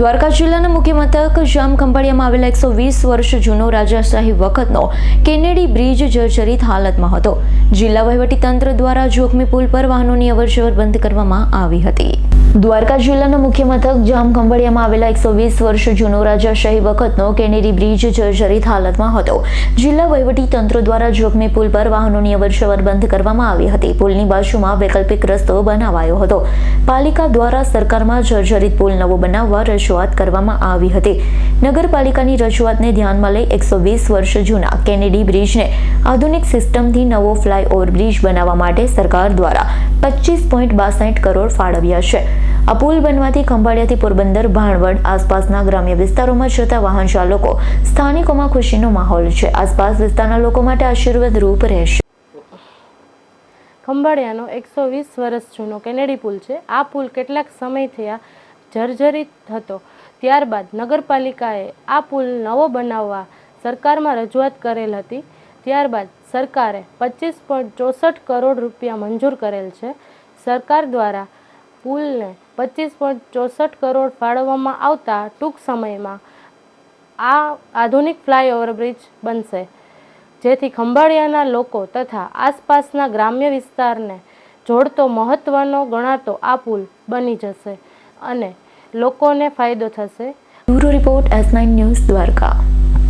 દ્વારકા જિલ્લાના મુખ્ય મથક જામ ખંભાળિયામાં આવેલા એકસો વીસ વર્ષ જૂનો રાજાશાહી વખતનો કેનેડી બ્રિજ જર્જરિત હાલતમાં હતો. જિલ્લા વહીવટી તંત્ર દ્વારા જોખમી પુલ પર વાહનોની અવરજવર બંધ કરવામાં આવી હતી. દ્વારકા જિલ્લાના મુખ્ય મથક જામ ખંભાળિયામાં આવેલા એકસો વીસ વર્ષ જૂનો રાજાશાહી વખતનો કેનેડી બ્રિજ જર્જરિત હાલતમાં હતો. જિલ્લા વહીવટી તંત્ર દ્વારા જોખમી પુલ પર વાહનોની અવરજવર બંધ કરવામાં આવી હતી. પુલની બાજુમાં વૈકલ્પિક રસ્તો બનાવાયો હતો. પાલિકા દ્વારા સરકારમાં જર્જરિત પુલ નવો બનાવવા રજૂઆત કરવામાં આવી હતી. નગરપાલિકાની રજૂઆતને ધ્યાનમાં લઈ એકસો વીસ વર્ષ જૂના કેનેડી બ્રિજને આધુનિક સિસ્ટમથી નવો ફ્લાયઓવર બ્રિજ બનાવવા માટે સરકાર દ્વારા પચીસ પોઈન્ટ બાસઠ કરોડ ફાળવ્યા છે. આ પુલ બનવાથી ખંભાળિયાથી પોરબંદર, ભાણવડ આસપાસના ગ્રામ્ય વિસ્તારોમાં જતા વાહન ચાલકો સ્થાનિકોમાં ખુશીનો માહોલ છે. આસપાસ વિસ્તારના લોકો માટે આશીર્વાદ રૂપ રહેશે. ખંભાળિયાનો એકસો વીસ વર્ષ જૂનો કેનેડી પુલ છે. આ પુલ કેટલાક સમય થયા જર્જરિત હતો. ત્યારબાદ નગરપાલિકાએ આ પુલ નવો બનાવવા સરકારમાં રજૂઆત કરેલ હતી. ત્યારબાદ સરકારે પચીસ પોઈન્ટ ચોસઠ કરોડ રૂપિયા મંજૂર કરેલ છે. સરકાર દ્વારા પુલને પચીસ પોઈન્ટ ચોસઠ કરોડ ફાળવવામાં આવતા ટૂંક સમયમાં આ આધુનિક ફ્લાયઓવર બ્રિજ બનશે. જેથી ખંભાળિયાના લોકો તથા આસપાસના ગ્રામ્ય વિસ્તારને જોડતો મહત્ત્વનો ગણાતો આ પુલ બની જશે અને લોકોને ફાયદો થશે. Bureau report S nine news Dwarka.